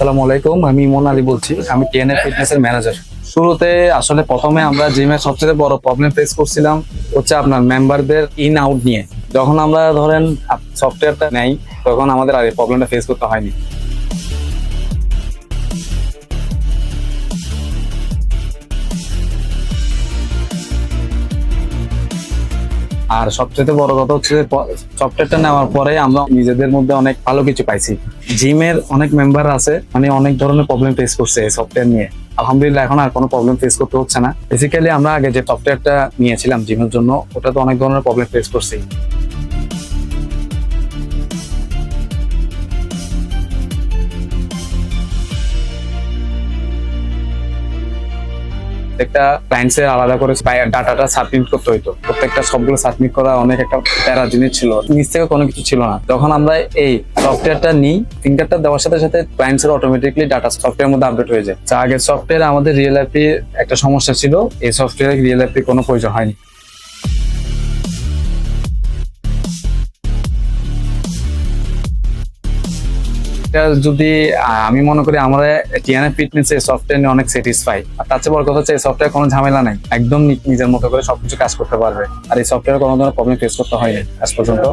আসসালামু আলাইকুম, আমি মোনালি বলছি, আমি টিএনএ ফিটনেস এর ম্যানেজার শুরুতে আসলে প্রথমে আমরা জিমের সবচেয়ে বড় প্রবলেম ফেস করছিলাম, হচ্ছে আপনার মেম্বারদের ইন আউট নিয়ে। যখন আমরা ধরেন সফটওয়্যারটা নেই, তখন আমাদের আর এই প্রবলেমটা ফেস করতে হয়নি। আর সবচেয়ে বড় কথা হচ্ছে সফটওয়্যারটা নেওয়ার পরে আমরা নিজেদের মধ্যে অনেক ভালো কিছু পাইছি। জিমের অনেক মেম্বার আছে মানে অনেক ধরনের প্রবলেম ফেস করছে এই সফটওয়্যার নিয়ে। আলহামদুলিল্লাহ, এখন আর কোনো প্রবলেম ফেস করতে হচ্ছে না। বেসিক্যালি আমরা আগে যে সফটওয়্যারটা নিয়েছিলাম জিমের জন্য ওটা তো অনেক ধরনের প্রবলেম ফেস করছি। প্রত্যেকটা ক্লায়েন্টসের আলাদা করে ডাটাটা সাবমিট করতে হইতো। প্রত্যেকটা সবগুলো সাবমিট করা অনেক একটা প্যারা জিনিস ছিল। নিচ থেকে কোনো কিছু ছিল না। তখন আমরা এই সফটওয়্যারটা নিই ফিঙ্গারটা দেওয়ার সাথে সাথে ক্লায়েন্টসের অটোমেটিকলি ডাটা সফটওয়্যার মধ্যে আপডেট হয়ে যায়। যা আগে সফটওয়্যার আমাদের রিয়েল অ্যাপে একটা সমস্যা ছিল। এই সফটওয়্যার রিয়েল অ্যাপে কোনো প্রয়োজন হয়নি। এটা যদি আমি মনে করি আমরা টিএনএ ফিটনেস এই সফটওয়্যার নিয়ে অনেক স্যাটিসফাই আর তার চেয়ে বড় কথা হচ্ছে, এই সফটওয়্যার কোনো ঝামেলা নাই। একদম নিজের মতো করে সবকিছু কাজ করতে পারবে। আর এই সফটওয়্যার কোনো ধরনের প্রবলেম ফেস করতে হয়নি আজ পর্যন্ত।